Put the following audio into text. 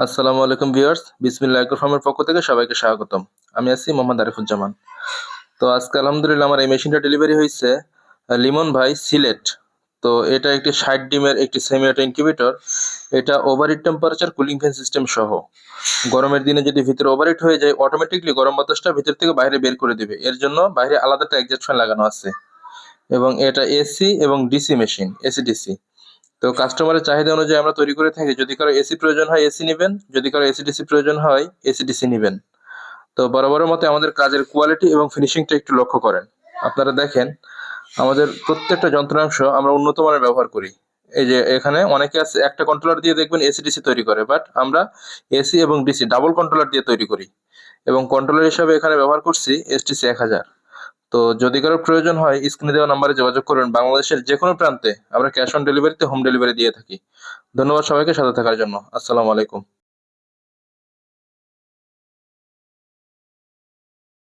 আসসালামু আলাইকুম ভিউয়ার্স বিসমিল্লাহ ফার্মের পক্ষ থেকে সবাইকে স্বাগতম। আমি আছি মোহাম্মদ আরিফুজ্জামান। তো আজকে আলহামদুলিল্লাহ আমার এই মেশিনটা ডেলিভারি হয়েছে লিমন ভাই সিলেট। তো এটা একটি ষাট ডিমের একটি সেমি অটো ইনকিউবেটর এটা overheat temperature cooling fan system সহ। গরমের দিনে যদি ভিতরে ওভারহিট হয়ে যায় অটোমেটিকলি গরম বাতাসটা ভিতর থেকে বাইরে বের করে দিবে। এর জন্য বাইরে আলাদা একটা এক্সজস্ট ফ্যান লাগানো আছে। এবং এটা এসি এবং ডিসি মেশিন এসি ডিসি তো কাস্টমারের চাহিদা অনুযায়ী আমরা তৈরি করে থাকি। যদি কারও এসি প্রয়োজন হয় এসি নেবেন। যদি কারও এসি ডিসি প্রয়োজন হয় এসি ডিসি নেবেন। তো বরাবরের মতে আমাদের কাজের কোয়ালিটি এবং ফিনিশিংটা একটু লক্ষ্য করেন। আপনারা দেখেন, আমাদের প্রত্যেকটা যন্ত্রাংশ আমরা উন্নত মানের ব্যবহার করি। এই যে এখানে অনেকে আছে, একটা কন্ট্রোলার দিয়ে দেখবেন এসি ডিসি তৈরি করে বাট আমরা এসি এবং ডিসি ডাবল কন্ট্রোলার দিয়ে তৈরি করি। এবং কন্ট্রোলার হিসাবে এখানে ব্যবহার করছি এসটিসি এক হাজার। তো যদি কারও প্রয়োজন হয় স্ক্রিনে দেওয়া নাম্বারে যোগাযোগ করুন। বাংলাদেশের যে কোনো প্রান্তে আমরা ক্যাশ অন ডেলিভারিতে হোম ডেলিভারি দিয়ে থাকি। ধন্যবাদ সবাইকে সাথে থাকার জন্য। আসসালামু আলাইকুম।